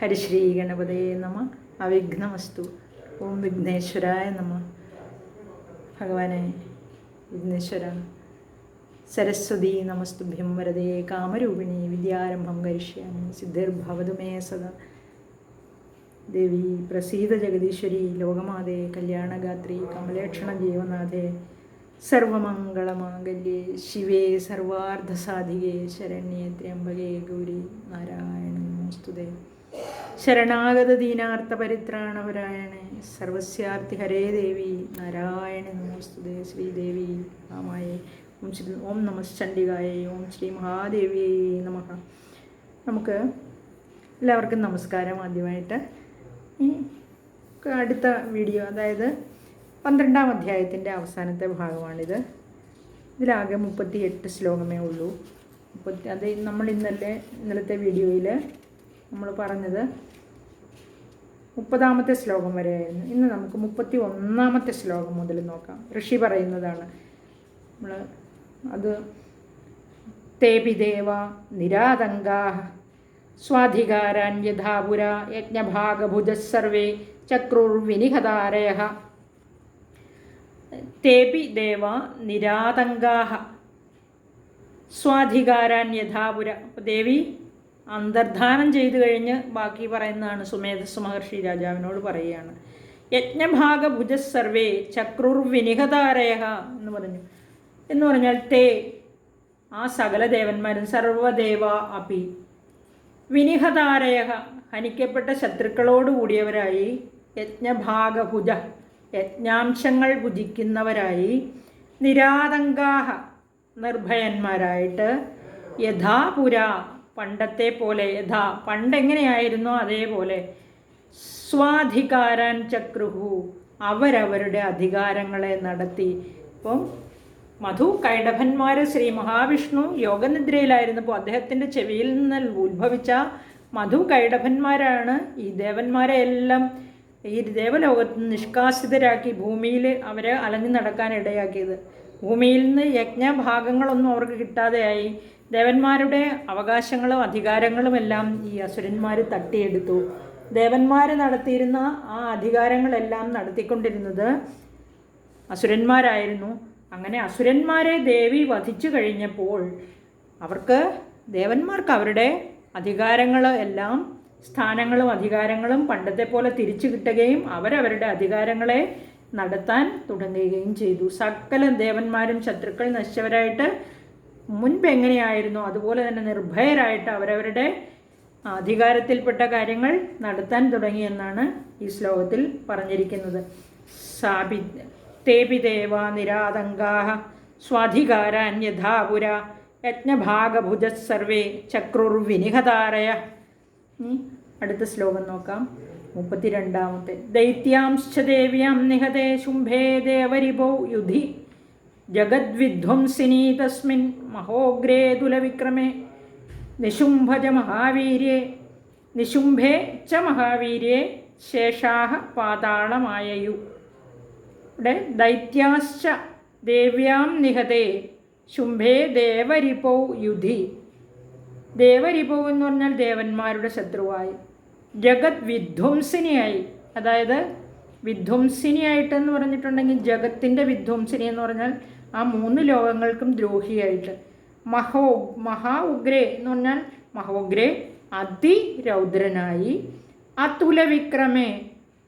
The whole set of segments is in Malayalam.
ഹരിശ്രീ ഗണപതേ നമ. അവിഘ്നമസ്തു. ഓം വിഘ്നേശ്വരായ നമ. ഭഗവാനെ വിഘ്നേശ്വര. സരസ്വതി നമസ്തുഭ്യം വരദേ. കാമരൂപിണി വിദ്യാരംഭം കരിഷ്യാമി. സിദ്ധിർഭവതു മേ സദാ. ദേവി പ്രസീത ജഗദീശ്വരി ലോകമാതേ കല്യാണഗാത്രി കമലേക്ഷണ ജീവനാഥേ സർവമംഗളമാംഗല്യേ ശിവേ സർവാർദ്ധസാധികേ ശരണ്യേ ത്രയംബകേ ഗൗരി നാരായണ നമസ്തുതേ. ശരണാഗത ദീനാർത്ഥ പരിത്രാണപരായണേ സർവസ്യാർത്ഥി ഹരേ ദേവി. നാരായണ നമസ്തുതേ ശ്രീദേവി രാമായ ഓം ശ്രീ ഓം നമ ഓം ശ്രീ മഹാദേവിയേ നമ. നമുക്ക് എല്ലാവർക്കും നമസ്കാരം ആദ്യമായിട്ട്. ഈ അടുത്ത വീഡിയോ അതായത് പന്ത്രണ്ടാം അധ്യായത്തിന്റെ അവസാനത്തെ ഭാഗമാണിത്. ഇതിലാകെ മുപ്പത്തി എട്ട് ശ്ലോകമേ ഉള്ളൂ. മുപ്പത്തി അത് നമ്മൾ ഇന്നലെ ഇന്നലത്തെ വീഡിയോയിൽ നമ്മൾ പറഞ്ഞത് മുപ്പതാമത്തെ ശ്ലോകം വരെയായിരുന്നു. ഇന്ന് നമുക്ക് മുപ്പത്തി ഒന്നാമത്തെ ശ്ലോകം മുതൽ നോക്കാം. ഋഷി പറയുന്നതാണ് നമ്മൾ അത് തേപി ദേവ നിരാതങ്കാ യഥാപുര യജ്ഞഭാഗഭുജസ്സർവേ ചക്രുർവിനിഹതാരയ. തേപി ദേവ നിരാതങ്കാ അപ്പോൾ ദേവി അന്തർധാനം ചെയ്തു കഴിഞ്ഞ് ബാക്കി പറയുന്നതാണ് സുമേധസ് മഹർഷി രാജാവിനോട് പറയുകയാണ്. യജ്ഞഭാഗ ഭുജസർവേ സർവേ ചക്രുർവിനിഹതാരയ എന്ന് പറഞ്ഞു. എന്ന് പറഞ്ഞാൽ തേ ആ സകല ദേവന്മാരും സർവദേവ അപി. വിനിഹതാരയഹ ഹനിക്കപ്പെട്ട ശത്രുക്കളോട് കൂടിയവരായി യജ്ഞഭാഗഭുജ യജ്ഞാംശങ്ങൾ ഭുജിക്കുന്നവരായി നിരാതങ്കാഹ നിർഭയന്മാരായിട്ട് യഥാപുര പണ്ടത്തെ പോലെ യഥാ പണ്ടെങ്ങനെയായിരുന്നോ അതേപോലെ. സ്വാധികാരൻ ചക്രുഹു അവരവരുടെ അധികാരങ്ങളെ നടത്തി. ഇപ്പം മധു കൈടഭന്മാർ ശ്രീ മഹാവിഷ്ണു യോഗനിദ്രയിലായിരുന്നപ്പോൾ അദ്ദേഹത്തിന്റെ ചെവിയിൽ നിന്ന് ഉത്ഭവിച്ച മധു കൈടഭന്മാരാണ് ഈ ദേവന്മാരെ എല്ലാം ഈ ദേവലോകത്ത് നിഷ്കാസിതരാക്കി ഭൂമിയിൽ അവരെ അലഞ്ഞു നടക്കാൻ ഇടയാക്കിയത് ഭൂമിയിൽ നിന്ന് യജ്ഞഭാഗങ്ങളൊന്നും അവർക്ക് കിട്ടാതെയായി. ദേവന്മാരുടെ അവകാശങ്ങളും അധികാരങ്ങളുമെല്ലാം ഈ അസുരന്മാർ തട്ടിയെടുത്തു. ദേവന്മാർ നടത്തിയിരുന്ന ആ അധികാരങ്ങളെല്ലാം നടത്തിക്കൊണ്ടിരുന്നത് അസുരന്മാരായിരുന്നു. അങ്ങനെ അസുരന്മാരെ ദേവി വധിച്ചു കഴിഞ്ഞപ്പോൾ അവർക്ക് ദേവന്മാർക്ക് അവരുടെ അധികാരങ്ങൾ എല്ലാം സ്ഥാനങ്ങളും അധികാരങ്ങളും പണ്ടത്തെ പോലെ തിരിച്ചു കിട്ടുകയും അവരവരുടെ അധികാരങ്ങളെ നടത്താൻ തുടങ്ങുകയും ചെയ്തു. സകല ദേവന്മാരും ശത്രുക്കൾ നശിച്ചവരായിട്ട് മുൻപ് എങ്ങനെയായിരുന്നു അതുപോലെ തന്നെ നിർഭയരായിട്ട് അവരവരുടെ അധികാരത്തിൽപ്പെട്ട കാര്യങ്ങൾ നടത്താൻ തുടങ്ങിയെന്നാണ് ഈ ശ്ലോകത്തിൽ പറഞ്ഞിരിക്കുന്നത്. സാപി തേപിദേവ നിരാതങ്കാഹ സ്വാധികാര അന്യഥാപുര യജ്ഞഭാഗഭുജ സർവേ ചക്രുർവിനിഹതാരയ. അടുത്ത ശ്ലോകം നോക്കാം. മുപ്പത്തിരണ്ടാമത്തെ. ദൈത്യാംശ്ച ദേവ്യാം നിഹതേ ശുംഭേ ദേവരിപോ യുധി. ജഗദ്വിധ്വംസിനി തസ്മിൻ മഹോഗ്രേ തുലവിക്രമേ. നിശുംഭജ മഹാവീര്യേ. നിശുംഭേ ച മഹാവീര്യേ. ശേഷാഹ പാതാളമായയു. ഇവിടെ ദൈത്യാശ്ച ദേവ്യാം നിഹതേ. ശുംഭേ ദേവരിപൗ യുധി. ദേവരിപൗ എന്ന് പറഞ്ഞാൽ ദേവന്മാരുടെ ശത്രുവായി. ജഗത് വിധ്വംസിനിയായി അതായത് വിധ്വംസിനിയായിട്ടെന്ന് പറഞ്ഞിട്ടുണ്ടെങ്കിൽ ജഗത്തിന്റെ വിധ്വംസിനി എന്ന് പറഞ്ഞാൽ ആ മൂന്ന് ലോകങ്ങൾക്കും ദ്രോഹിയായിട്ട്. മഹോ മഹാ ഉഗ്രേ എന്ന് പറഞ്ഞാൽ മഹോഗ്രേ അതിരൗദ്രനായി. അതുല വിക്രമേ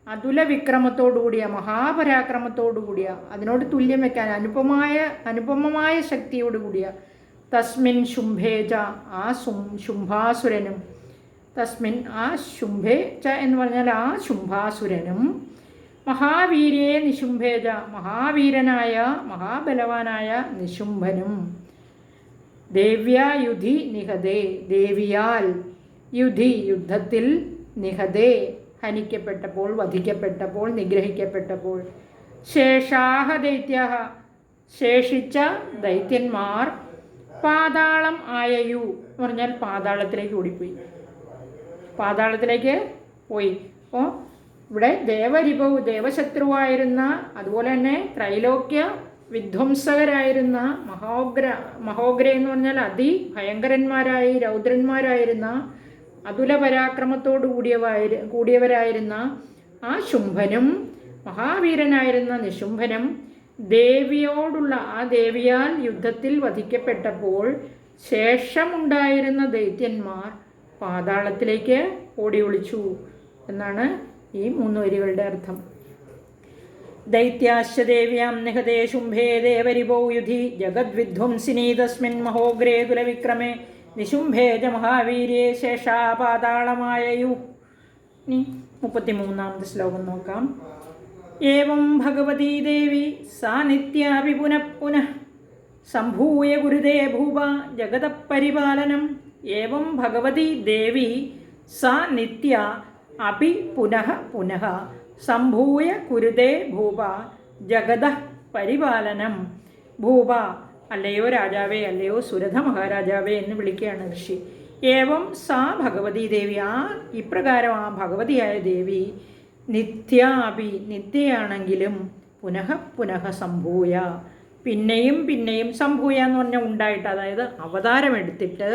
അതുല വിക്രമത്തോടുകൂടിയ മഹാപരാക്രമത്തോടുകൂടിയ അതിനോട് തുല്യം വെക്കാൻ അനുപമായ അനുപമമായ ശക്തിയോടുകൂടിയ തസ്മിൻ ശുംഭേജ ആ ശുംഭാസുരനും. തസ്മിൻ ആ ശുംഭേ ച എന്ന് പറഞ്ഞാൽ ആ ശുംഭാസുരനും. മഹാവീര്യേ നിശുംഭേജ മഹാവീരനായ മഹാബലവാനായ നിശുംഭനും. ദേവ്യായുധി നിഹതേ ദേവിയാൽ യുധി യുദ്ധത്തിൽ നിഹതേ ഹനിക്കപ്പെട്ടപ്പോൾ വധിക്കപ്പെട്ടപ്പോൾ നിഗ്രഹിക്കപ്പെട്ടപ്പോൾ. ശേഷാഹ ദൈത്യ ശേഷിച്ച ദൈത്യന്മാർ പാതാളം ആയയു എന്ന് പറഞ്ഞാൽ പാതാളത്തിലേക്ക് ഓടിപ്പോയി. പാതാളത്തിലേക്ക് പോയി. അപ്പോൾ ഇവിടെ ദേവരിപു ദേവശത്രുവായിരുന്ന അതുപോലെ തന്നെ ത്രൈലോക്യ വിധ്വംസകരായിരുന്ന മഹോഗ്ര മഹോഗ്ര എന്ന് പറഞ്ഞാൽ അതിഭയങ്കരന്മാരായി രൗദ്രന്മാരായിരുന്ന അതുല പരാക്രമത്തോടു കൂടിയവായി കൂടിയവരായിരുന്ന ആ ശുംഭനും മഹാവീരനായിരുന്ന നിശുംഭനും ദേവിയോടുള്ള ആ ദേവിയാൽ യുദ്ധത്തിൽ വധിക്കപ്പെട്ടപ്പോൾ ശേഷമുണ്ടായിരുന്ന ദൈത്യന്മാർ പാതാളത്തിലേക്ക് ഓടി ഒളിച്ചു എന്നാണ് ഈ മൂന്ന് വരികളുടെ അർത്ഥം. ദൈത്യാശ്ചദേവ്യാം നിഹതേ ശുംഭേ ദേവരിപോ യുധി ജഗദ്വിധ്വംസിനി തസ്മിൻ മഹോഗ്രേ കുലവിക്രമേ നിശുംഭേ ച മഹാവീര്യെ ശേഷാപാതാളമായയു. ഇനി മുപ്പത്തിമൂന്നാമത്തെ ശ്ലോകം നോക്കാം. ഏവം ഭഗവതീ ദേവി സാ നിത്യാപി പുനഃ പുനഃ സംഭൂയ ഗുരുദേ ഭൂപ ജഗതപരിപാലനം. ഏവം ഭഗവതി ദേവി സാ നിത്യ അപി പുനഃ പുനഃ. സംഭൂയ കുരുതേ ഭൂപ ജഗത പരിപാലനം. ഭൂപ അല്ലയോ രാജാവേ അല്ലയോ സുരഥ മഹാരാജാവേ എന്ന് വിളിക്കുകയാണ് ഋഷി. ഏവം സാ ഭഗവതി ദേവി. ആ ഇപ്രകാരം ആ ഭഗവതിയായ ദേവി നിത്യാപി നിത്യയാണെങ്കിലും പുനഃ പുനഃ സംഭൂയ. പിന്നെയും പിന്നെയും സംഭൂയ എന്ന് പറഞ്ഞാൽ ഉണ്ടായിട്ട് അതായത് അവതാരമെടുത്തിട്ട്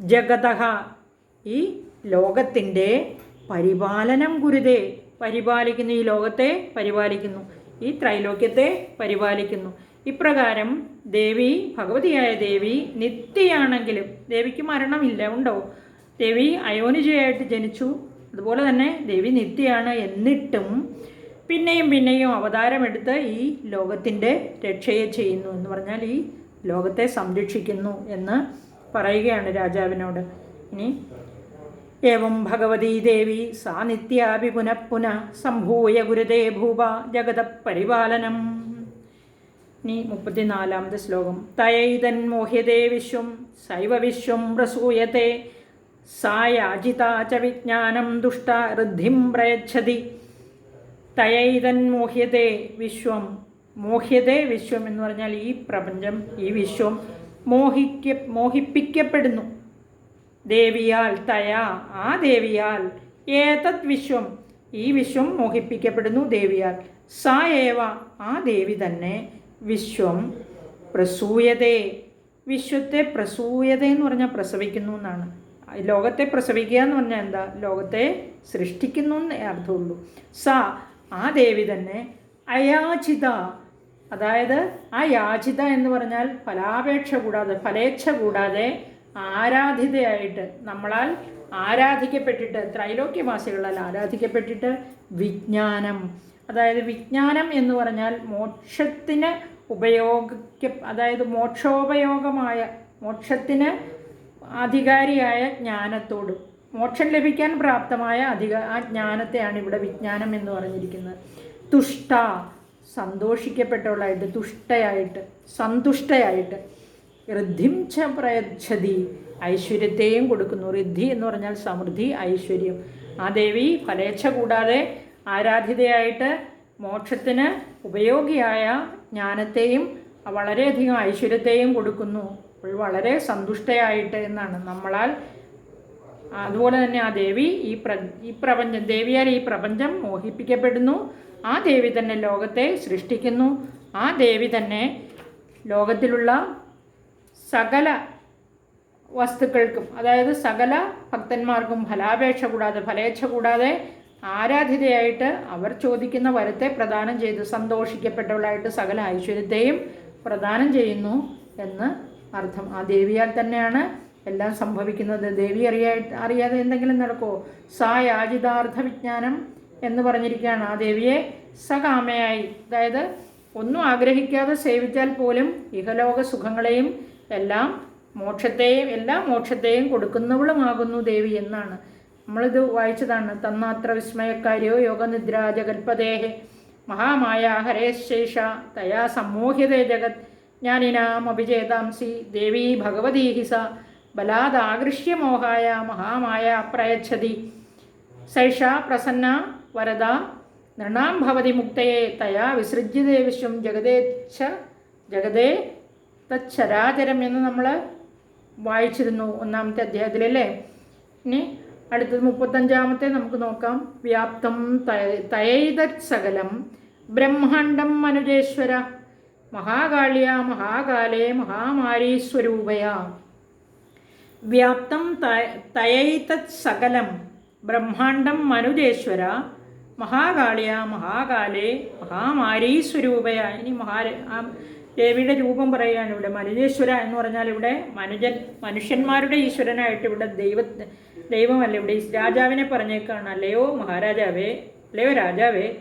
ജഗതഹ ഈ ലോകത്തിന്റെ പരിപാലനം ഗുരുതേ പരിപാലിക്കുന്നു. ഈ ലോകത്തെ പരിപാലിക്കുന്നു. ഈ ത്രൈലോക്യത്തെ പരിപാലിക്കുന്നു. ഇപ്രകാരം ദേവി ഭഗവതിയായ ദേവി നിത്യയാണെങ്കിലും ദേവിക്ക് മരണമില്ല. ഉണ്ടോ? ദേവി അയോനിജയായിട്ട് ജനിച്ചു. അതുപോലെ തന്നെ ദേവി നിത്യയാണ് എന്നിട്ടും പിന്നെയും പിന്നെയും അവതാരമെടുത്ത് ഈ ലോകത്തിന്റെ രക്ഷയെ ചെയ്യുന്നു എന്ന് പറഞ്ഞാൽ ഈ ലോകത്തെ സംരക്ഷിക്കുന്നു എന്ന് പറയുകയാണ് രാജാവിനോട്. ഇനി ഏവം ഭഗവതീ ദേവി സാ നിത്യാപി പുനഃ പുനഃ സംഭൂയ ഗുരുദേ ഭൂപ ജഗത പരിപാലനം ഇനി മുപ്പത്തിനാലാമത്തെ ശ്ലോകം. തയൈതൻ മോഹ്യതേ വിശ്വം സൈവ വിശ്വം പ്രസൂയത്തെ സായാജിത ച വിജ്ഞാനം ദുഷ്ട ഋദ്ധിം പ്രയച്ഛതി. തയൈതൻ മോഹ്യതേ വിശ്വം മോഹ്യതേ വിശ്വം എന്ന് പറഞ്ഞാൽ ഈ പ്രപഞ്ചം ഈ വിശ്വം മോഹിക്ക മോഹിപ്പിക്കപ്പെടുന്നു. ദേവിയാൽ തയാ ആ ദേവിയാൽ ഏതത് വിശ്വം? ഈ വിശ്വം മോഹിപ്പിക്കപ്പെടുന്നു ദേവിയാൽ. സാ ഏവ? ആ ദേവി തന്നെ വിശ്വം പ്രസൂയതേ. വിശ്വത്തെ പ്രസൂയത എന്ന് പറഞ്ഞാൽ പ്രസവിക്കുന്നു എന്നാണ്. ലോകത്തെ പ്രസവിക്കുക എന്ന് പറഞ്ഞാൽ എന്താ? ലോകത്തെ സൃഷ്ടിക്കുന്നു എന്നേ അർത്ഥമുള്ളൂ സ ആ ദേവി തന്നെ അയാചിത. അതായത് ആ യാചിത എന്ന് പറഞ്ഞാൽ ഫലാപേക്ഷ കൂടാതെ ഫലേച്ഛ കൂടാതെ ആരാധിതയായിട്ട് നമ്മളാൽ ആരാധിക്കപ്പെട്ടിട്ട് ത്രൈലോക്യവാസികളാൽ ആരാധിക്കപ്പെട്ടിട്ട് വിജ്ഞാനം. അതായത് വിജ്ഞാനം എന്ന് പറഞ്ഞാൽ മോക്ഷത്തിന് ഉപയോഗിക്ക അതായത് മോക്ഷോപയോഗമായ മോക്ഷത്തിന് അധികാരിയായ ജ്ഞാനത്തോടും മോക്ഷം ലഭിക്കാൻ പ്രാപ്തമായ അധിക ആ ജ്ഞാനത്തെയാണ് ഇവിടെ വിജ്ഞാനം എന്ന് പറഞ്ഞിരിക്കുന്നത്. തുഷ്ട സന്തോഷിക്കപ്പെട്ടവളായിട്ട് തുഷ്ടയായിട്ട് സന്തുഷ്ടയായിട്ട്. ഋദ്ധിം ച പ്രയച്ഛതി. ഐശ്വര്യത്തെയും കൊടുക്കുന്നു. ഋദ്ധി എന്ന് പറഞ്ഞാൽ സമൃദ്ധി ഐശ്വര്യം. ആ ദേവി ഫലേച്ഛ കൂടാതെ ആരാധിതയായിട്ട് മോക്ഷത്തിന് ഉപയോഗിയായ ജ്ഞാനത്തെയും വളരെയധികം ഐശ്വര്യത്തെയും കൊടുക്കുന്നു. വളരെ സന്തുഷ്ടയായിട്ട് എന്നാണ്. നമ്മളാൽ അതുപോലെ തന്നെ ആ ദേവി ഈ പ്ര ഈ പ്രപഞ്ചം ദേവിയാൽ ഈ പ്രപഞ്ചം മോഹിപ്പിക്കപ്പെടുന്നു. ആ ദേവി തന്നെ ലോകത്തെ സൃഷ്ടിക്കുന്നു. ആ ദേവി തന്നെ ലോകത്തിലുള്ള സകല വസ്തുക്കൾക്കും അതായത് സകല ഭക്തന്മാർക്കും ഫലാപേക്ഷ കൂടാതെ ഫലേച്ഛ കൂടാതെ ആരാധിതയായിട്ട് അവർ ചോദിക്കുന്ന വരത്തെ പ്രദാനം ചെയ്ത് സന്തോഷിക്കപ്പെട്ടവളായിട്ട് സകല ഐശ്വര്യത്തെയും പ്രദാനം ചെയ്യുന്നു എന്ന് അർത്ഥം. ആ ദേവിയാൽ തന്നെയാണ് എല്ലാം സംഭവിക്കുന്നത്. ദേവി അറിയാ അറിയാതെ എന്തെങ്കിലും നടക്കുമോ സാ യാചിതാർത്ഥ വിജ്ഞാനം എന്ന് പറഞ്ഞിരിക്കുകയാണ്. ആ ദേവിയെ സകാമയായി അതായത് ഒന്നും ആഗ്രഹിക്കാതെ സേവിച്ചാൽ പോലും ഇഹലോക സുഖങ്ങളെയും എല്ലാം മോക്ഷത്തെയും എല്ലാ മോക്ഷത്തെയും കൊടുക്കുന്നവളുമാകുന്നു ദേവി എന്നാണ്. നമ്മളിത് വായിച്ചതാണ്. തന്നാത്ര വിസ്മയക്കാരിയോ യോഗനിദ്ര ജഗൽപദേഹെ മഹാമായ ഹരേശേഷ തയാ സമ്മോഹ്യതേ ജഗത് ജ്ഞാനിനാം അഭിചേതാംസി ദേവീ ഭഗവതീഹിസ ബലാദാകൃഷ്യമോഹായ ബലാദാകൃഷ്യ മഹാമായ പ്രയച്ഛതി സൈഷ പ്രസന്ന വരദ നൃണാം ഭവതി മുക്തയെ തയാ വിസൃജ്യതേ വിശ്വം ജഗതേച്ഛ ജഗതേ തച്ചരാചരം എന്ന് നമ്മൾ വായിച്ചിരുന്നു ഒന്നാമത്തെ അധ്യായത്തിൽ അല്ലേ ഇനി അടുത്തത് മുപ്പത്തഞ്ചാമത്തെ നമുക്ക് നോക്കാം. വ്യാപ്തം തയൈത സകലം ബ്രഹ്മാണ്ടം മനുജേശ്വര മഹാകാളിയ മഹാകാലേ മഹാമാരീസ്വരൂപയ വ്യാപ്തം തയൈത സകലം ബ്രഹ്മാണ്ടം മനുജേശ്വര മഹാകാളിയ മഹാകാലേ മഹാമാരീ സ്വരൂപയ ഇനി മഹാ ദേവിയുടെ രൂപം പറയുകയാണ് ഇവിടെ. മനുജേശ്വര എന്ന് പറഞ്ഞാൽ ഇവിടെ മനുജൻ മനുഷ്യന്മാരുടെ ഈശ്വരനായിട്ട് ഇവിടെ ദൈവ ദൈവമല്ല ഇവിടെ. രാജാവിനെ പറഞ്ഞേക്കാണ്. അല്ലയോ മഹാരാജാവേ അല്ലയോ രാജാവേ.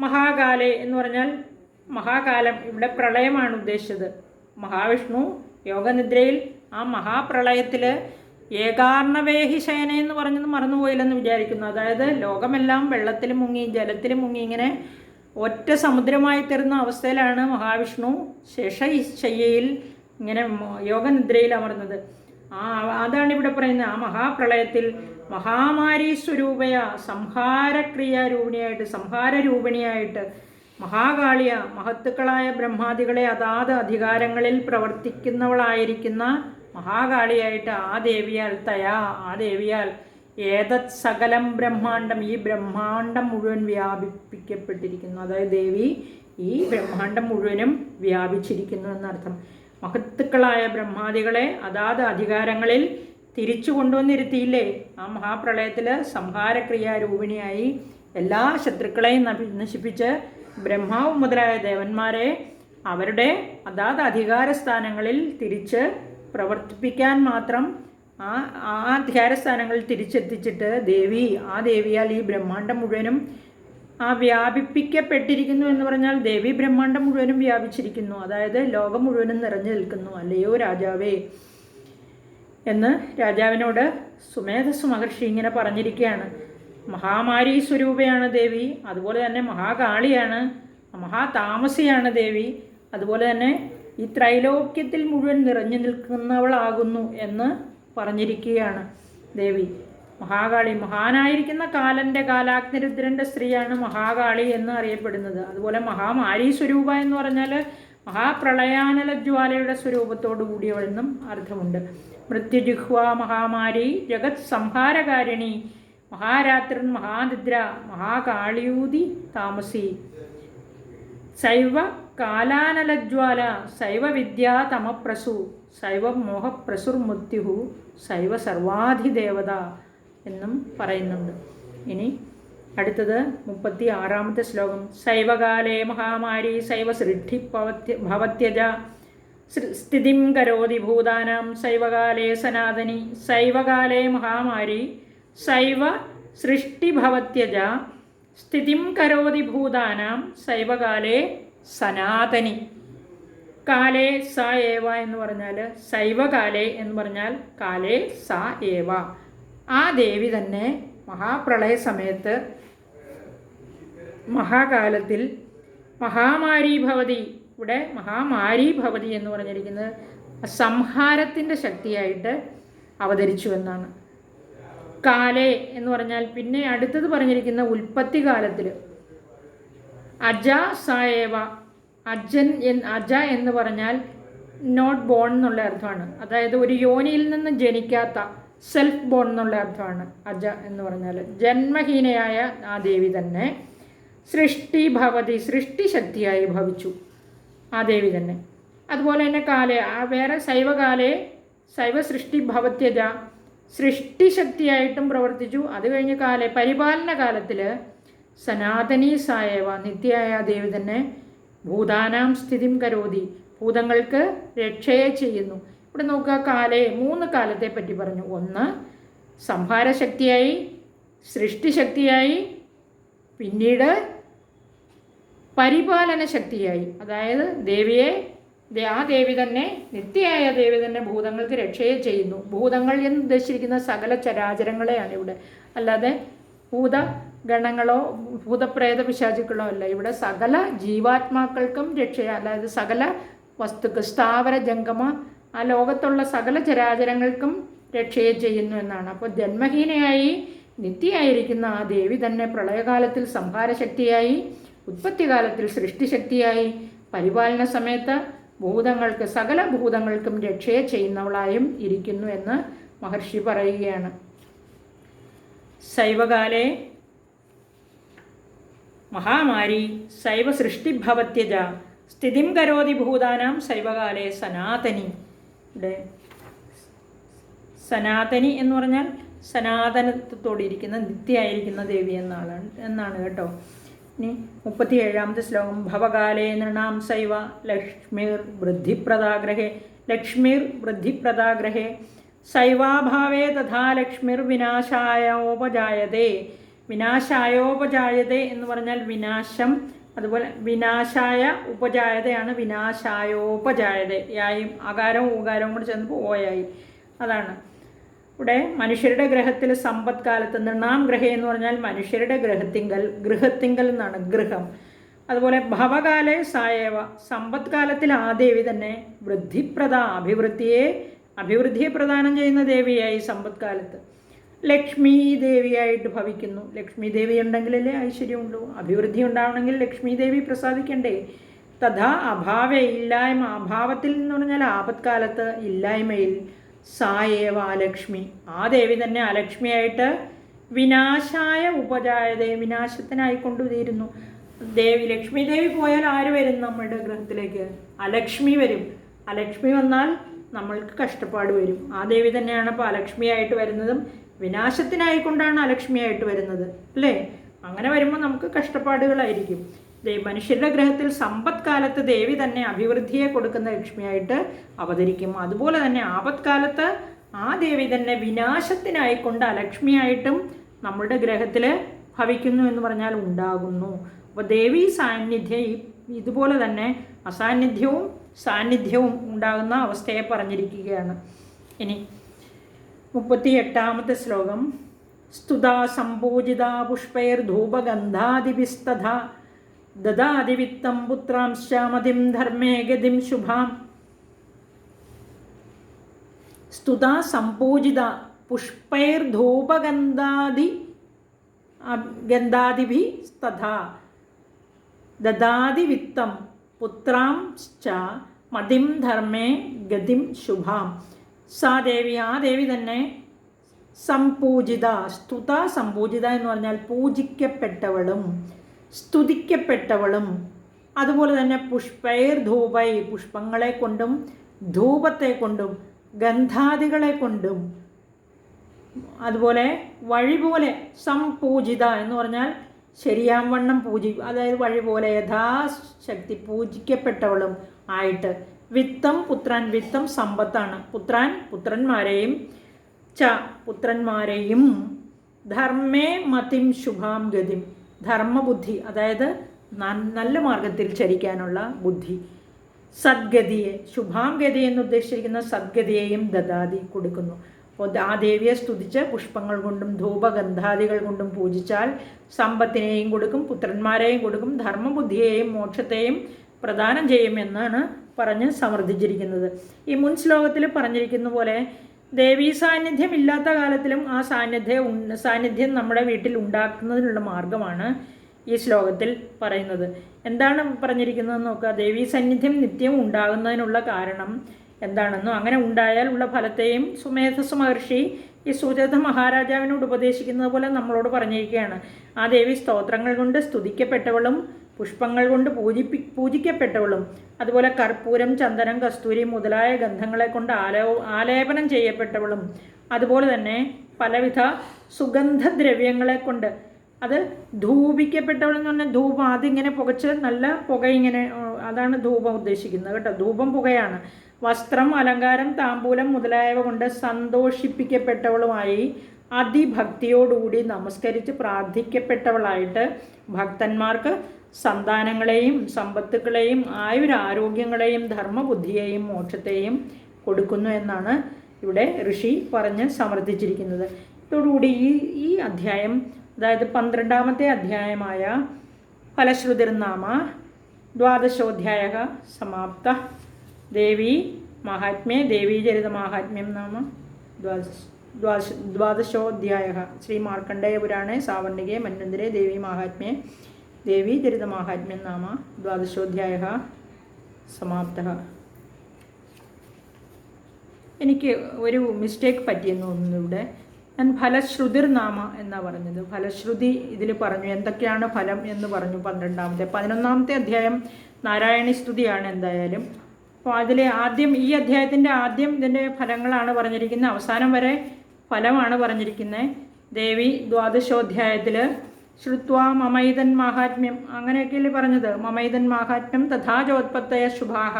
മഹാകാലേ എന്ന് പറഞ്ഞാൽ മഹാകാലം ഇവിടെ പ്രളയമാണ് ഉദ്ദേശിച്ചത്. മഹാവിഷ്ണു യോഗനിദ്രയിൽ ആ മഹാപ്രളയത്തിൽ ഏകാർണവേഹി ശയന എന്ന് പറഞ്ഞത് മറന്നുപോയില്ലെന്ന് വിചാരിക്കുന്നു. അതായത് ലോകമെല്ലാം വെള്ളത്തിൽ മുങ്ങി ജലത്തിൽ മുങ്ങി ഇങ്ങനെ ഒറ്റ സമുദ്രമായി തരുന്ന അവസ്ഥയിലാണ് മഹാവിഷ്ണു ശേഷശയ്യയിൽ ഇങ്ങനെ യോഗനിദ്രയിൽ അമർന്നത്. ആ അതാണ് ഇവിടെ പറയുന്നത്. ആ മഹാപ്രളയത്തിൽ മഹാമാരി സ്വരൂപയ സംഹാരക്രിയാരൂപിണിയായിട്ട് സംഹാരരൂപിണിയായിട്ട് മഹാകാളിയ മഹത്തുക്കളായ ബ്രഹ്മാദികളെ അതാത് അധികാരങ്ങളിൽ പ്രവർത്തിക്കുന്നവളായിരിക്കുന്ന മഹാകാളിയായിട്ട് ആ ദേവിയാൽ തയാ ആ ദേവിയാൽ ഏതത് സകലം ബ്രഹ്മാണ്ടം ഈ ബ്രഹ്മാണ്ടം മുഴുവൻ വ്യാപിപ്പിക്കപ്പെട്ടിരിക്കുന്നു. അതായത് ദേവി ഈ ബ്രഹ്മാണ്ടം മുഴുവനും വ്യാപിച്ചിരിക്കുന്നു എന്നർത്ഥം. മഹത്തുക്കളായ ബ്രഹ്മാദികളെ അതാത് അധികാരങ്ങളിൽ തിരിച്ചു കൊണ്ടുവന്നിരുത്തിയില്ലേ? ആ മഹാപ്രളയത്തിൽ സംഹാരക്രിയാരൂപിണിയായി എല്ലാ ശത്രുക്കളെയും നശിപ്പിച്ച് ബ്രഹ്മാവ് മുതലായ ദേവന്മാരെ അവരുടെ അതാത് അധികാര സ്ഥാനങ്ങളിൽ തിരിച്ച് പ്രവർത്തിപ്പിക്കാൻ മാത്രം ആ ആ ധ്യാനസ്ഥാനങ്ങളിൽ തിരിച്ചെത്തിച്ചിട്ട് ദേവി ആ ദേവിയാൽ ഈ ബ്രഹ്മാണ്ടം മുഴുവനും ആ വ്യാപിപ്പിക്കപ്പെട്ടിരിക്കുന്നു എന്ന് പറഞ്ഞാൽ ദേവി ബ്രഹ്മാണ്ടം മുഴുവനും വ്യാപിച്ചിരിക്കുന്നു. അതായത് ലോകം മുഴുവനും നിറഞ്ഞു നിൽക്കുന്നു. അല്ലയോ രാജാവേ? എന്ന് രാജാവിനോട് സുമേധസ് മഹർഷി ഇങ്ങനെ പറഞ്ഞിരിക്കുകയാണ്. മഹാമാരി സ്വരൂപയാണ് ദേവി അതുപോലെ തന്നെ മഹാകാളിയാണ് മഹാതാമസിയാണ് ദേവി അതുപോലെ തന്നെ ഈ ത്രൈലോക്യത്തിൽ മുഴുവൻ നിറഞ്ഞു നിൽക്കുന്നവളാകുന്നു എന്ന് പറഞ്ഞിരിക്കുകയാണ്. ദേവി മഹാകാളി മഹാനായിരിക്കുന്ന കാലന്റെ കാലാഗ്നിരുദ്രന്റെ സ്ത്രീയാണ് മഹാകാളി എന്ന് അറിയപ്പെടുന്നത്. അതുപോലെ മഹാമാരി സ്വരൂപ എന്ന് പറഞ്ഞാൽ മഹാപ്രളയാനല ജ്വാലയുടെ സ്വരൂപത്തോടു കൂടിയവളെന്നും അർത്ഥമുണ്ട്. മൃത്യുജിഹ്വ മഹാമാരി ജഗത് സംഹാരകാരിണി മഹാരാത്രൻ മഹാനിദ്ര മഹാകാളിയൂതി താമസി. ശൈവ കാലാനലജ്വാല ശൈവവിദ്യാ തമപ്രസു ശൈവ മോഹപ്രസുർമൃത്യു ശൈവ സർവാധിദേവത എന്നും പറയുന്നുണ്ട്. ഇനി അടുത്തത് മുപ്പത്തി ആറാമത്തെ ശ്ലോകം. ശൈവകാലേ മഹാമാരി ശൈവ സൃഷ്ടി ഭവത്യജ. സ്ഥിതിം കരോതി ഭൂതാനാം. ശൈവകാലേ സനാതനി. ശൈവകാലേ മഹാമാരി ശൈവ സൃഷ്ടിഭവത്യജ. സ്ഥിതിം കരോതി ഭൂതാനാം. ശൈവകാലേ സനാതനി. കാലേ സ ഏവ എന്ന് പറഞ്ഞാൽ ശൈവകാലേ എന്ന് പറഞ്ഞാൽ കാലേ സ ഏവ. ആ ദേവി തന്നെ മഹാപ്രളയ സമയത്ത് മഹാകാലത്തിൽ മഹാമാരി ഭവതി ഇവിടെ മഹാമാരി ഭവതി എന്ന് പറഞ്ഞിരിക്കുന്നത് സംഹാരത്തിന്റെ ശക്തിയായിട്ട് അവതരിച്ചു എന്നാണ്. കാലേ എന്ന് പറഞ്ഞാൽ പിന്നെ അടുത്തത് പറഞ്ഞിരിക്കുന്ന ഉൽപ്പത്തി കാലത്തിൽ അജ സായേവ അജൻ അജ എന്ന് പറഞ്ഞാൽ നോട്ട് ബോൺ എന്നുള്ള അർത്ഥമാണ്. അതായത് ഒരു യോനിയിൽ നിന്ന് ജനിക്കാത്ത സെൽഫ് ബോൺ എന്നുള്ള അർത്ഥമാണ് അജ എന്ന് പറഞ്ഞാൽ ജന്മഹീനയായ ആ ദേവി തന്നെ സൃഷ്ടി ഭവതി സൃഷ്ടി ശക്തിയായി ഭവിച്ചു ആ ദേവി തന്നെ. അതുപോലെ തന്നെ കാലേ ആ വേറെ ശൈവകാലേ ശൈവ സൃഷ്ടി ഭവത്യജ സൃഷ്ടിശക്തിയായിട്ടും പ്രവർത്തിച്ചു. അത് കഴിഞ്ഞ കാലേ പരിപാലന കാലത്തിൽ സനാതനീ സായവ നിത്യയായ ദേവി തന്നെ ഭൂതാനാം സ്ഥിതിം കരോതി. ഭൂതങ്ങൾക്ക് രക്ഷയെ ചെയ്യുന്നു. ഇവിടെ നോക്കുക കാലേ മൂന്ന് കാലത്തെ പറ്റി പറഞ്ഞു. ഒന്ന് സംഹാരശക്തിയായി സൃഷ്ടിശക്തിയായി പിന്നീട് പരിപാലന ശക്തിയായി അതായത് ദേവിയെ ആ ദേവി തന്നെ നിത്യയായ ദേവി തന്നെ ഭൂതങ്ങൾക്ക് രക്ഷയെ ചെയ്യുന്നു. ഭൂതങ്ങൾ എന്ന് ഉദ്ദേശിച്ചിരിക്കുന്ന സകല ചരാചരങ്ങളെയാണ് ഇവിടെ. അല്ലാതെ ഭൂത ഗണങ്ങളോ ഭൂതപ്രേത പിശാചുക്കളോ അല്ല. ഇവിടെ സകല ജീവാത്മാക്കൾക്കും രക്ഷ അതായത് സകല വസ്തുക്കൾ സ്ഥാവര ജംഗമ ആ ലോകത്തുള്ള സകല ചരാചരങ്ങൾക്കും രക്ഷയെ ചെയ്യുന്നു എന്നാണ്. അപ്പോൾ ജന്മഹീനയായി നിത്യയായിരിക്കുന്ന ആ ദേവി തന്നെ പ്രളയകാലത്തിൽ സംഹാരശക്തിയായി ഉത്പത്തികാലത്തിൽ സൃഷ്ടിശക്തിയായി പരിപാലന സമയത്ത് ഭൂതങ്ങൾക്ക് സകല ഭൂതങ്ങൾക്കും രക്ഷയെ ചെയ്യുന്നവളായും ഇരിക്കുന്നു എന്ന് മഹർഷി പറയുകയാണ്. ശൈവകാലേ മഹാമാരി ശൈവ സൃഷ്ടിഭവത്യജ സ്ഥിതിം കരോതി ഭൂതാനാം ശൈവകാലേ സനാതനി. ഇവിടെ സനാതനി എന്ന് പറഞ്ഞാൽ സനാതനത്വത്തോടിരിക്കുന്ന നിത്യായിരിക്കുന്ന ദേവി എന്നാണ് എന്നാണ് കേട്ടോ. ഇനി മുപ്പത്തി ഏഴാമത്തെ ശ്ലോകം ഭവകാലേ നൃണാം സൈവ ലക്ഷ്മീർ വൃദ്ധിപ്രദാഗ്രഹേ ലക്ഷ്മീർ വൃദ്ധിപ്രദാഗ്രഹേ സൈവാഭാവേ തഥാ ലക്ഷ്മിർ വിനാശായോപജായതേ വിനാശായോപജായതേ എന്ന് പറഞ്ഞാൽ വിനാശം അതുപോലെ വിനാശായ ഉപജായതയാണ് വിനാശായോപജായത. യായും അകാരവും ഉകാരവും കൂടി ചെന്നപ്പോൾ ഓയായി അതാണ്. ഇവിടെ മനുഷ്യരുടെ ഗ്രഹത്തിൽ സമ്പത്ത് കാലത്ത് നൃണാം ഗ്രഹ എന്ന് പറഞ്ഞാൽ മനുഷ്യരുടെ ഗ്രഹത്തിങ്കൽ ഗൃഹത്തിങ്കൽ എന്നാണ് ഗൃഹം. അതുപോലെ ഭവകാലെ സായവ സമ്പത്ത് കാലത്തിൽ ആ ദേവി തന്നെ വൃദ്ധിപ്രദ അഭിവൃദ്ധിയെ അഭിവൃദ്ധിയെ പ്രദാനം ചെയ്യുന്ന ദേവിയായി സമ്പത്ത് കാലത്ത് ലക്ഷ്മി ദേവിയായിട്ട് ഭവിക്കുന്നു. ലക്ഷ്മി ദേവി ഉണ്ടെങ്കിലല്ലേ ഐശ്വര്യം ഉള്ളൂ അഭിവൃദ്ധി ഉണ്ടാവണമെങ്കിൽ ലക്ഷ്മി ദേവി പ്രസാദിക്കണ്ടേ? തഥാ അഭാവ ഇല്ലായ്മ. അഭാവത്തിൽ എന്ന് പറഞ്ഞാൽ ആപത്കാലത്ത് ഇല്ലായ്മയിൽ സായേവ അലക്ഷ്മി. ആ ദേവി തന്നെ അലക്ഷ്മിയായിട്ട് വിനാശായ ഉപജായതയെ വിനാശത്തിനായി കൊണ്ടുതീരുന്നു ദേവി ലക്ഷ്മി ദേവി പോയാൽ ആര് വരും നമ്മുടെ ഗ്രഹത്തിലേക്ക് അലക്ഷ്മി വരും. അലക്ഷ്മി വന്നാൽ നമ്മൾക്ക് കഷ്ടപ്പാട് വരും. ആ ദേവി തന്നെയാണ് ഇപ്പോൾ അലക്ഷ്മിയായിട്ട് വരുന്നതും വിനാശത്തിനായിക്കൊണ്ടാണ് അലക്ഷ്മിയായിട്ട് വരുന്നത് അല്ലേ? അങ്ങനെ വരുമ്പോൾ നമുക്ക് കഷ്ടപ്പാടുകളായിരിക്കും. മനുഷ്യരുടെ ഗ്രഹത്തിൽ സമ്പത്ത് കാലത്ത് ദേവി തന്നെ അഭിവൃദ്ധിയെ കൊടുക്കുന്ന ലക്ഷ്മിയായിട്ട് അവതരിക്കും. അതുപോലെ തന്നെ ആപത്കാലത്ത് ആ ദേവി തന്നെ വിനാശത്തിനായിക്കൊണ്ട് അലക്ഷ്മിയായിട്ടും നമ്മുടെ ഗ്രഹത്തിൽ ഭവിക്കുന്നു എന്ന് പറഞ്ഞാൽ ഉണ്ടാകുന്നു. അപ്പോൾ ദേവി സാന്നിധ്യം ഇതുപോലെ തന്നെ അസാന്നിധ്യവും സാന്നിധ്യവും ഉണ്ടാകുന്ന അവസ്ഥയെ പറഞ്ഞിരിക്കുകയാണ്. ഇനി മുപ്പത്തി എട്ടാമത്തെ ശ്ലോകം. സ്തുതാ സംപൂജിത പുഷ്പൈർധൂപഗന്ധാദിപിസ്തഥ ദദാതിവിത്തം പുത്രാംശ്യാമതിം ധർമ്മേ ഗതിം ശുഭാം. സ്തുതാ സംപൂജിത പുഷ്പൈർധൂപഗന്ധാദി ഗന്ധാദിഭി തഥാ ദദാതി വിത്തം പുത്രാംശ്ച മതിം ധർമ്മേ ഗതിം ശുഭാം. സാ ദേവി ആ ദേവി തന്നെ സംപൂജിത. സ്തുത സംപൂജിത എന്ന് പറഞ്ഞാൽ പൂജിക്കപ്പെട്ടവളും സ്തുതിക്കപ്പെട്ടവളും. അതുപോലെ തന്നെ പുഷ്പൈർ ധൂപൈ പുഷ്പങ്ങളെ കൊണ്ടും ധൂപത്തെ കൊണ്ടും ഗന്ധാദികളെ കൊണ്ടും. അതുപോലെ വഴി പോലെ സംപൂജിത എന്ന് പറഞ്ഞാൽ ശരിയാം വണ്ണം പൂജി അതായത് വഴി പോലെ യഥാശക്തി പൂജിക്കപ്പെട്ടവളും ആയിട്ട് വിത്തം പുത്രൻ വിത്തം സമ്പത്താണ്. പുത്രൻ പുത്രന്മാരെയും ച പുത്രന്മാരെയും ധർമ്മേ മതിം ശുഭാം ഗതിം. ധർമ്മബുദ്ധി അതായത് നല്ല മാർഗത്തിൽ ചരിക്കാനുള്ള ബുദ്ധി. സദ്ഗതിയെ ശുഭാം ഗതി എന്ന് ഉദ്ദേശിച്ചിരിക്കുന്ന സദ്ഗതിയെയും ദദാതി കൊടുക്കുന്നു. അപ്പോൾ ആ ദേവിയെ സ്തുതിച്ച് പുഷ്പങ്ങൾ കൊണ്ടും ധൂപഗന്ധാദികൾ കൊണ്ടും പൂജിച്ചാൽ സമ്പത്തിനെയും കൊടുക്കും പുത്രന്മാരെയും കൊടുക്കും ധർമ്മബുദ്ധിയെയും മോക്ഷത്തെയും പ്രദാനം ചെയ്യുമെന്നാണ് പറഞ്ഞ് സമർത്ഥിച്ചിരിക്കുന്നത്. ഈ മുൻ ശ്ലോകത്തിൽ പറഞ്ഞിരിക്കുന്ന പോലെ ദേവീ സാന്നിധ്യം ഇല്ലാത്ത കാലത്തിലും ആ സാന്നിധ്യം സാന്നിധ്യം നമ്മുടെ വീട്ടിൽ ഉണ്ടാക്കുന്നതിനുള്ള മാർഗമാണ് ഈ ശ്ലോകത്തിൽ പറയുന്നത്. എന്താണ് പറഞ്ഞിരിക്കുന്നത് നോക്കുക. ദേവീ സാന്നിധ്യം നിത്യം ഉണ്ടാകുന്നതിനുള്ള കാരണം എന്താണെന്നോ അങ്ങനെ ഉണ്ടായാൽ ഉള്ള ഫലത്തെയും സുമേധസ് മഹർഷി ഈ സുജത മഹാരാജാവിനോട് ഉപദേശിക്കുന്നത് പോലെ നമ്മളോട് പറഞ്ഞിരിക്കുകയാണ്. ആ ദേവി സ്തോത്രങ്ങൾ കൊണ്ട് സ്തുതിക്കപ്പെട്ടവളും പുഷ്പങ്ങൾ കൊണ്ട് പൂജിപ്പി പൂജിക്കപ്പെട്ടവളും അതുപോലെ കർപ്പൂരം ചന്ദനം കസ്തൂരി മുതലായ ഗന്ധങ്ങളെ കൊണ്ട് ആലോ ആലേപനം ചെയ്യപ്പെട്ടവളും അതുപോലെ തന്നെ പലവിധ സുഗന്ധദ്രവ്യങ്ങളെ കൊണ്ട്. അത് ധൂപിക്കപ്പെട്ടവളെന്ന് പറഞ്ഞാൽ ധൂപം അതിങ്ങനെ പുകച്ച് നല്ല പുക ഇങ്ങനെ അതാണ് ധൂപം ഉദ്ദേശിക്കുന്നത് കേട്ടോ. ധൂപം പുകയാണ്. വസ്ത്രം അലങ്കാരം താമ്പൂലം മുതലായവ കൊണ്ട് സന്തോഷിപ്പിക്കപ്പെട്ടവളുമായി അതിഭക്തിയോടുകൂടി നമസ്കരിച്ച് പ്രാർത്ഥിക്കപ്പെട്ടവളായിട്ട് ഭക്തന്മാർക്ക് സന്താനങ്ങളെയും സമ്പത്തുക്കളെയും ആയുരാരോഗ്യങ്ങളെയും ധർമ്മബുദ്ധിയെയും മോക്ഷത്തെയും കൊടുക്കുന്നു എന്നാണ് ഇവിടെ ഋഷി പറഞ്ഞ് സമർത്ഥിച്ചിരിക്കുന്നത്. ഇതോടുകൂടി ഈ ഈ അധ്യായം അതായത് പന്ത്രണ്ടാമത്തെ അധ്യായമായ ഫലശ്രുതിർനാമ ദ്വാദശോധ്യായ സമാപ്ത ദേവി മഹാത്മ്യേ ദേവീചരിത മാഹാത്മ്യം നാമ ദ്വാദശ ദ്വാദശ ദ്വാദശോധ്യായ ശ്രീ മാർക്കണ്ഡേയപുരാണേ സാവർണികേ മന്വന്തരേ ദേവി മാഹാത്മ്യേ. ദേവീചരിതമാഹാത്മ്യം നാമ ദ്വാദശോധ്യായ സമാപ്ത. എനിക്ക് ഒരു മിസ്റ്റേക്ക് പറ്റിയെന്ന് തോന്നുന്നു ഇവിടെ. ഞാൻ ഫലശ്രുതിർ നാമ എന്നാണ് പറഞ്ഞത്. ഫലശ്രുതി ഇതിൽ പറഞ്ഞു എന്തൊക്കെയാണ് ഫലം എന്ന് പറഞ്ഞു പന്ത്രണ്ടാമത്തെ പതിനൊന്നാമത്തെ അധ്യായം നാരായണി സ്തുതിയാണ് എന്തായാലും. അപ്പോൾ അതിലെ ആദ്യം ഈ അധ്യായത്തിന്റെ ആദ്യം ഇതിന്റെ ഫലങ്ങളാണ് പറഞ്ഞിരിക്കുന്നത് അവസാനം വരെ ഫലമാണ് പറഞ്ഞിരിക്കുന്നത് ദേവി ദ്വാദശോധ്യായത്തിൽ ശ്രുത്വ മമൈതൻ മാഹാത്മ്യം. അങ്ങനെയൊക്കെയല്ലേ പറഞ്ഞത്? മമൈതൻ മാഹാത്മ്യം തഥാ ചോത്പത്തയ ശുഭാഹ.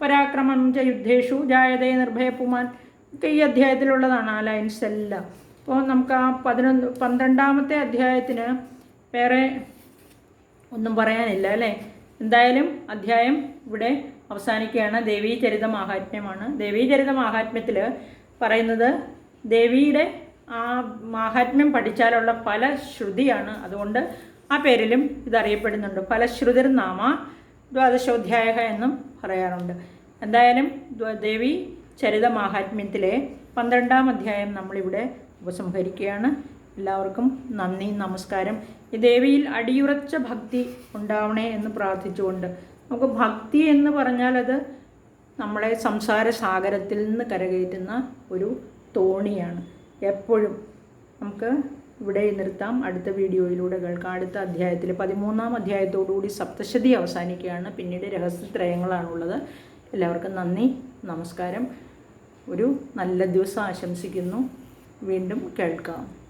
പരാക്രമം ച യുദ്ധേഷു ജായതേ നിർഭയപുമാൻ ഒക്കെ ഈ അധ്യായത്തിലുള്ളതാണ് ആ ലൈൻസ് എല്ലാം. അപ്പോൾ നമുക്ക് ആ പതിനൊന്ന് പന്ത്രണ്ടാമത്തെ അധ്യായത്തിന് വേറെ ഒന്നും പറയാനില്ല അല്ലേ? എന്തായാലും അധ്യായം ഇവിടെ അവസാനിക്കുകയാണ്. ദേവീചരിത മാഹാത്മ്യമാണ് ദേവീചരിത മാഹാത്മ്യത്തിൽ പറയുന്നത് ദേവിയുടെ ആ മാഹാത്മ്യം പഠിച്ചാലുള്ള പല ശ്രുതിയാണ് അതുകൊണ്ട് ആ പേരിലും ഇതറിയപ്പെടുന്നുണ്ട്. ഫലശ്രുതിർ നാമ ദ്വാദശോധ്യായ എന്നും പറയാറുണ്ട്. എന്തായാലും ദേവി ചരിത മാഹാത്മ്യത്തിലെ പന്ത്രണ്ടാം അധ്യായം നമ്മളിവിടെ ഉപസംഹരിക്കുകയാണ്. എല്ലാവർക്കും നന്ദി നമസ്കാരം. ഈ ദേവിയിൽ അടിയുറച്ച ഭക്തി ഉണ്ടാവണേ എന്ന് പ്രാർത്ഥിച്ചുകൊണ്ട്. നമുക്ക് ഭക്തി എന്ന് പറഞ്ഞാൽ അത് നമ്മളെ സംസാര സാഗരത്തിൽ നിന്ന് കരകയറ്റുന്ന ഒരു തോണിയാണ്. എപ്പോഴും നമുക്ക് ഇവിടെ നിർത്താം. അടുത്ത വീഡിയോയിലൂടെ കേൾക്കാം. അടുത്ത അധ്യായത്തിൽ പതിമൂന്നാം അധ്യായത്തോടുകൂടി സപ്തശതി അവസാനിക്കുകയാണ്. പിന്നീട് രഹസ്യത്രയങ്ങളാണുള്ളത് എല്ലാവർക്കും നന്ദി നമസ്കാരം. ഒരു നല്ല ദിവസം ആശംസിക്കുന്നു. വീണ്ടും കേൾക്കാം.